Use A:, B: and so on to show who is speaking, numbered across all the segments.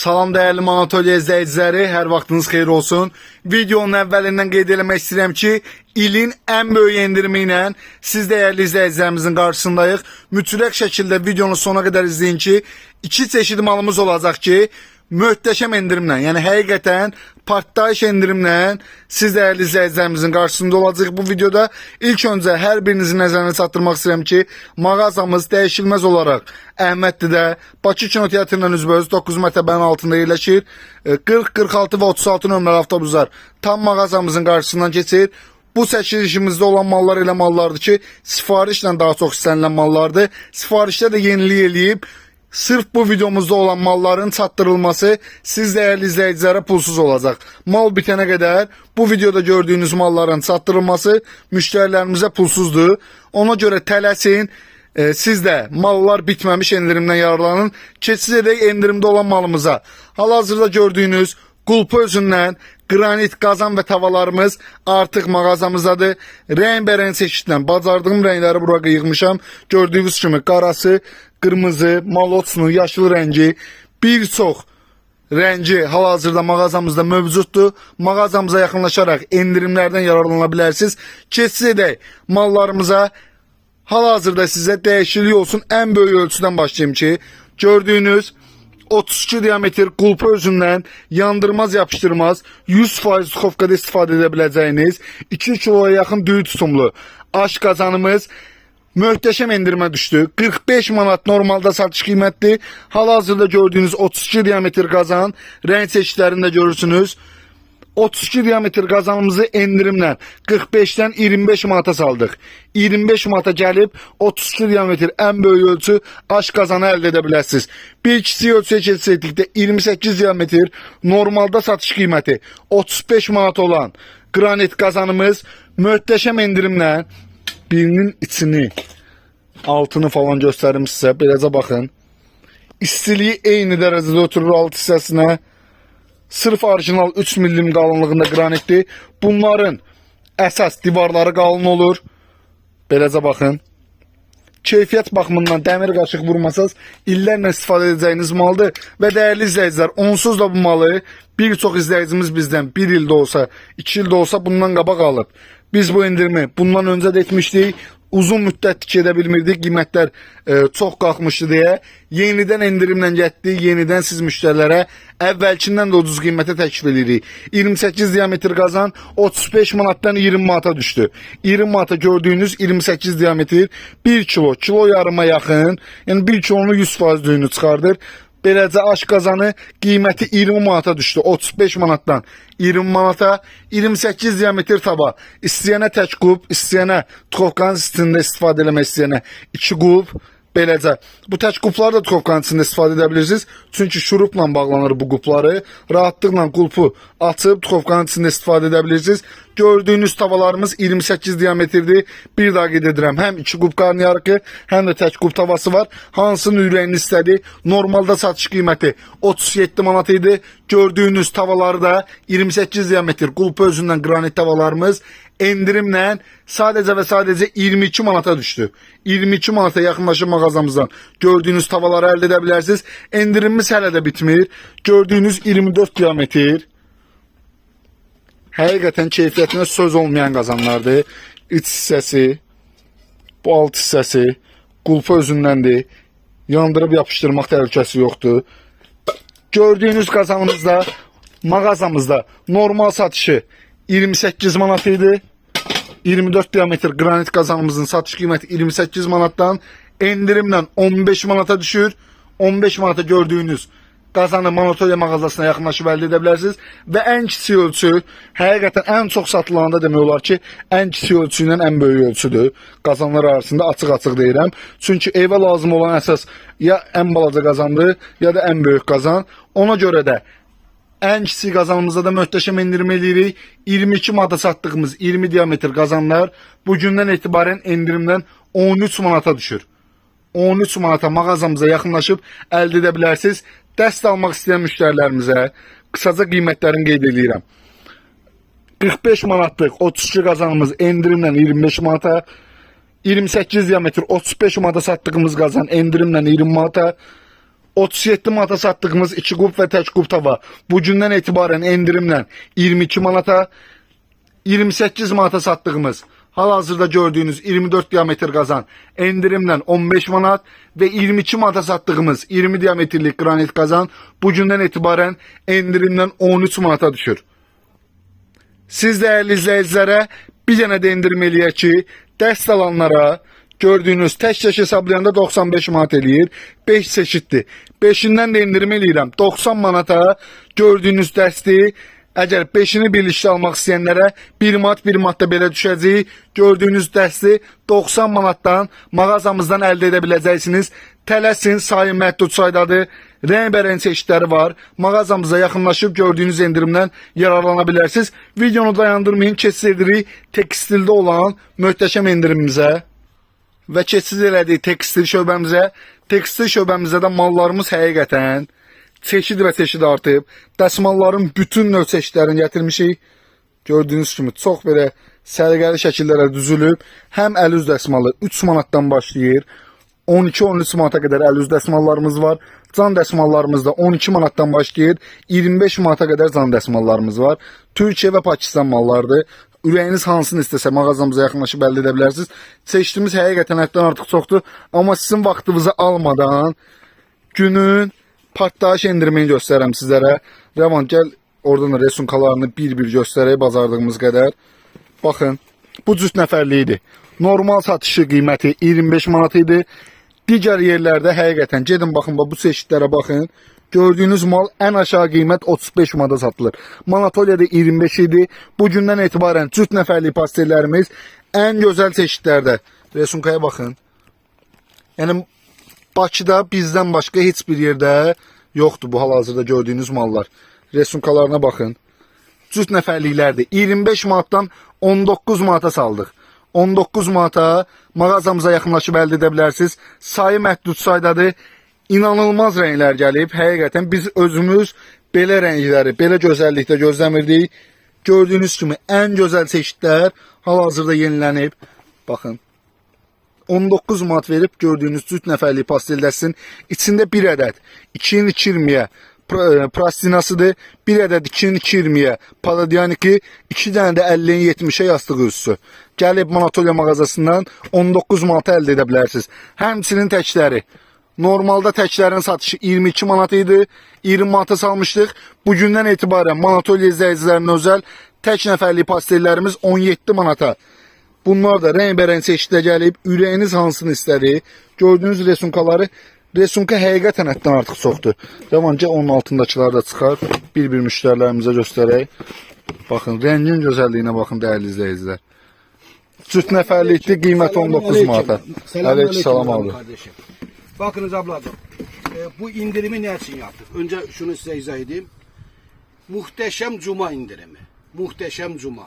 A: Salam dəyərli Manatoliya izləyiciləri, hər vaxtınız xeyir olsun. Videonun əvvəlindən qeyd eləmək istəyirəm ki, ilin ən böyük endirimi ilə siz dəyərli izləyicilərimizin qarşısındayıq. Mütləq şəkildə videonu sona qədər izləyin ki, iki çeşid malımız olacaq ki, möhtəşəm endirimlə, yəni həqiqətən partlayış endirimlə siz dəyərli izləyicilərimizin qarşısında olacaq bu videoda. İlk öncə hər birinizin nəzərinə çatdırmaq istəyirəm ki, mağazamız dəyişilməz olaraq Əhmədlidə Bakı kinoteatrından üzbəüz 9 mərtəbənin altında yerləşir. E, 40, 46 və 36 nömrəli avtobuslar tam mağazamızın qarşısından keçir. Bu çəkilişimizdə olan mallar elə mallardır ki, sifarişlə daha çox istənilən mallardır. Sifarişdə də yenilik eləyib Sırf bu videomuzda olan malların çatdırılması siz değerli izleyicilere pulsuz olacak. Mal bitene kadar bu videoda gördüğünüz malların çatdırılması müşterilerimize pulsuzdur. Ona göre tələsin. E, siz de mallar bitmemiş endirimden yararlanın. Keçid edək endirimde olan malımıza. Hal-hazırda gördüğünüz Qulpu özündən granit qazan və tavalarımız artıq mağazamızdadır. Rəng-bərəng seçkidən bacardığım rəngləri bura yığmışam. Gördüyünüz kimi qarası, qırmızı, malotsunu, yaşıl rəngi bir çox rəngi hal-hazırda mağazamızda mövcuddur. Mağazamıza yaxınlaşaraq endirimlərdən yararlana bilərsiniz. Keçid edək mallarımıza. Hal-hazırda sizə dəyişiklik olsun ən böyük ölçüdən başlayayım ki, gördüyünüz 32 diametr qulpu özündən yandırmaz yapışdırmaz 100% xofkada istifadə edə biləcəyiniz 2 kiloya yaxın düyü tutumlu aş qazanımız möhtəşəm endirmə düşdü. 45 manat normalda satış qiymətdir. Hal-hazırda gördüyünüz 32 diametr qazan rəng seçkilərində görürsünüz. 32 diametr qazanımızı endirimlə 45-dən 25 manata saldıq. 25 manata gəlib 32 diametr ən böyük ölçü aş qazanı əldə edə bilərsiniz. Bir kiçik ölçüyə keçsəkdə 28 diametr normalda satış qiyməti 35 manat olan granit qazanımız möhtəşəm endirimlə birinin içini altını falan göstərim sizə. Beləcə baxın. İstiliyi eyni dərəcədə ötürür alt hissəsinə. Sırf orijinal 3 milim qalınlığında qranitdir. Bunların əsas divarları qalın olur. Beləcə baxın. Keyfiyyət baxımından dəmir qaşıq vurmasaz illərlə istifadə edəcəyiniz maldır və dəyərli izləyicilər, onsuz da bu malı bir çox izləyicimiz bizdən 1 ildə olsa, 2 ildə olsa bundan qabaq alıb. Biz bu endirimi bundan öncə də etmişdik. Uzun müddət tiki edə bilmirdik. Qiymətlər e, çox qalxmışdı deyə yenidən endirimlə getdi. Yenidən siz müştərilərə əvvəlkindən də ucuz qiymətə təklif edirik. 28 diametr qazan 35 manatdan 20 manata düşdü. 20 manata gördüyünüz 28 diametr 1 kilo, kilo yarıma yaxın, yəni 1 kilonu 100% düyünü çıxardır. Beləcə aş qazanı qiyməti 20 manata düşdü. 35 manatdan 20 manata 28 diametr tava. İstəyənə tək qub, istəyənə tuxovkanın sistemində istifadə eləmək istəyənə 2 qub. Beləcə. Bu tək qubları da tuxovkanın içində istifadə edə bilirsiniz. Çünki şurupla bağlanır bu qubları. Rahatlıqla qulpu açıb tuxovkanın içində istifadə edə bilirsiniz. Gördüyünüz tavalarımız 28 diametrdir. Bir daha qeyd edirəm. Həm 2 qub qarnıyarıqı, həm də tək qub tavası var. Hansının ürəyini istədi? Normalda satış qiyməti 37 manat idi. Gördüyünüz tavaları da 28 diametr qulpu özündən qranit tavalarımız endirimlə sadəcə və sadəcə 22 manata düşdü. 22 manata yaxınlaşıb mağazamızdan gördüyünüz tavaları əldə edə bilərsiniz. Endirimimiz hələ də bitmir. Gördüyünüz 24 diametr həqiqətən keyfiyyətinə söz olmayan qazanlardır. İç hissəsi, bu alt hissəsi qulpu özündəndir. Yandırıb yapışdırmaq təhlükəsi yoxdur. Gördüyünüz qazanımızda mağazamızda normal satışı 28 manat idi. 24 diametr granit qazanımızın satış qiyməti 28 manatdan endirimlə 15 manata düşür. 15 manata gördüyünüz qazanı Monotoya mağazasına yaxınlaşıb əldə edə bilərsiniz və ən kiçik ölçü həqiqətən ən çox satılanda demək olar ki, ən kiçik ölçü ilə ən böyük ölçüdür. Qazanlar arasında açıq-açıq deyirəm. Çünki evə lazım olan əsas ya ən balaca qazandır, ya da ən böyük qazan. Ona görə də ən kiçik qazanımızda da möhtəşəm endirim eləyirik. 22 manata satdığımız 20 diametr qazanlar bu gündən etibarən endirimdən 13 manata düşür. 13 manata mağazamıza yaxınlaşıb əldə edə bilərsiniz. Dəst almaq istəyən müştərilərimizə qısaca qiymətlərini qeyd edirəm. 45 manatlıq 32 qazanımız endirimlə 25 manata, 28 diametr 35 manata satdığımız qazan endirimlə 20 manata, 37 manata satdığımız 2 qub və tək qub tava bu gündən etibarən endirimlə 22 manata, 28 manata satdığımız hal-hazırda gördüyünüz 24 diametr qazan endirimlə 15 manat və 22 manata satdığımız 20 diametrlik qranit qazan bu gündən etibarən endirimlə 13 manata düşür. Siz değerli izleyicilere bir tane de eləyək ki, dəst alanlara gördüğünüz tək çək hesablayanda 95 manat eləyir. 5 çeşitli. 5-indən də eləyirəm. 90 manata gördüğünüz dəsti Əgər 5-ini birlikdə almaq istəyənlərə 1 manat 1 manat da belə düşəcək. Gördüyünüz dəsti 90 manatdan mağazamızdan əldə edə biləcəksiniz. Tələsin sayı məhdud saydadır. Rəngbərəng çeşidləri var. Mağazamıza yaxınlaşıb gördüyünüz endirimdən yararlana bilərsiniz. Videonu dayandırmayın, keçid edirik tekstildə olan möhtəşəm endirimimizə və keçid elədik tekstil şöbəmizə. Tekstil şöbəmizdə də mallarımız həqiqətən çeşid və çeşid artıb. Dəsmalların bütün növ çeşidlərini gətirmişik. Gördüyünüz kimi çox belə səliqəli şəkillərə düzülüb. Həm əl üz dəsmalı 3 manatdan başlayır. 12-13 manata qədər əl üz dəsmallarımız var. Can dəsmallarımız da 12 manatdan başlayır. 25 manata qədər can dəsmallarımız var. Türkiyə və Pakistan mallarıdır. Ürəyiniz hansını istəsə mağazamıza yaxınlaşıb əldə edə bilərsiniz. Çeşidimiz həqiqətən həddən artıq çoxdur. Amma sizin vaxtınızı almadan günün partlayış endirmeni göstərəm sizlərə. Rəvan gəl oradan da resunkalarını bir-bir göstərək bazardığımız qədər. Baxın, bu cüt nəfərli Normal satışı qiyməti 25 manat idi. Digər yerlərdə həqiqətən gedin baxın bax bu çeşidlərə baxın. Gördüyünüz mal ən aşağı qiymət 35 manata satılır. Manatoliyada 25 idi. Bu gündən etibarən cüt nəfərlik pastellərimiz ən gözəl çeşidlərdə. Resunkaya baxın. Yəni Bakıda bizdən başqa heç bir yerdə bu hal-hazırda gördüyünüz mallar. Resunkalarına baxın. Cüt nəfərliklərdir. 25 manatdan 19 manata saldıq. 19 manata mağazamıza yaxınlaşıb əldə edə bilərsiniz. Sayı məhdud saydadır. İnanılmaz rənglər gəlib. Həqiqətən biz özümüz belə rəngləri, belə gözəllikdə gözləmirdik. Gördüyünüz kimi ən gözəl çeşidlər hal-hazırda yenilənib. Baxın. 19 manat verib gördüyünüz cüt nəfərlik pastel dəstin içində bir ədəd 2-nin 20-yə pra- e, plastinasıdır. Bir ədəd 2-nin 20-yə paladyaniki, 2 dənə də 50-nin 70-ə yastığı üssü. Gəlib Manatoliya mağazasından 19 manata əldə edə bilərsiniz. Həmçinin təkləri. Normalda təklərin satışı 22 manat idi. 20 manata salmışdıq. Bugündən etibarən Manatoliya izləyicilərinə özəl tək nəfərlik pastellərimiz 17 manata. Bunlar da rəngbərəng çeşiddə gəlib, ürəyiniz hansını istədi. Gördüyünüz resunkaları, resunka həqiqətən həddən artıq çoxdur. Rəvancə onun altındakıları da çıxar. Bir-bir müştərilərimizə göstərək. Baxın, rəngin gözəlliyinə baxın dəyərli izləyicilər. Cüt nəfərlikli qiymət 19 manata. Aleyküm salam abi.
B: Kardeşim. Bakınız ablacığım. e, bu indirimi ne için yaptık? Önce şunu size izah edeyim. Muhteşem Cuma indirimi. Muhteşem Cuma.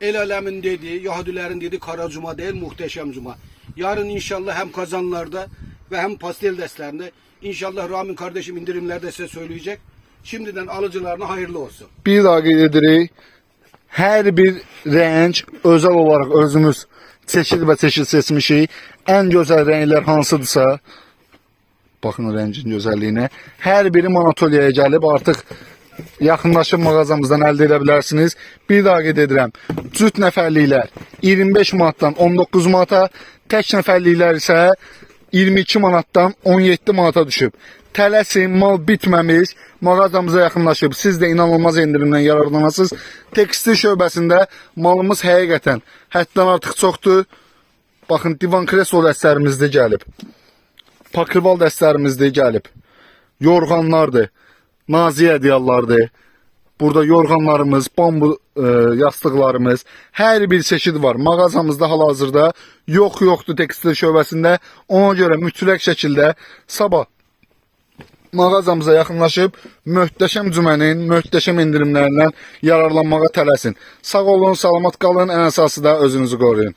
B: El alemin dediği, Yahudilerin dediği kara cuma değil, muhteşem cuma. Yarın inşallah hem kazanlarda ve hem pastel destlerinde inşallah Ramin kardeşim indirimlerde size söyleyecek. Şimdiden alıcılarına hayırlı olsun.
A: Bir daha qeyd edirik. Hər bir rəng özəl olaraq özümüz çeşid və çeşid seçmişik. Ən gözəl rənglər hansıdırsa, baxın rəngin gözəlliyinə. Hər biri Manatoliyaya gəlib artıq yaxınlaşıb mağazamızdan əldə edə bilərsiniz. Bir daha qeyd edirəm. Cüt nəfərliklər 25 manatdan 19 manata, tək nəfərliklər isə 22 manatdan 17 manata düşüb. Tələsin, mal bitməmiş, mağazamıza yaxınlaşıb. Siz də inanılmaz endirimdən yararlanasınız. Tekstil şöbəsində malımız həqiqətən həddən artıq çoxdur. Baxın, divan kreslo dəstlərimiz də gəlib. Pakrival dəstlərimiz də gəlib. Yorğanlardır. Naziyə ədyallardır. Burada yorğanlarımız, bambu e, yastıqlarımız, hər bir çeşid var. Mağazamızda hal-hazırda yox yoxdur tekstil şöbəsində. Ona görə mütləq şəkildə sabah mağazamıza yaxınlaşıb möhtəşəm cümənin, möhtəşəm endirimlərindən yararlanmağa tələsin. Sağ olun, salamat qalın, ən əsası da özünüzü qoruyun.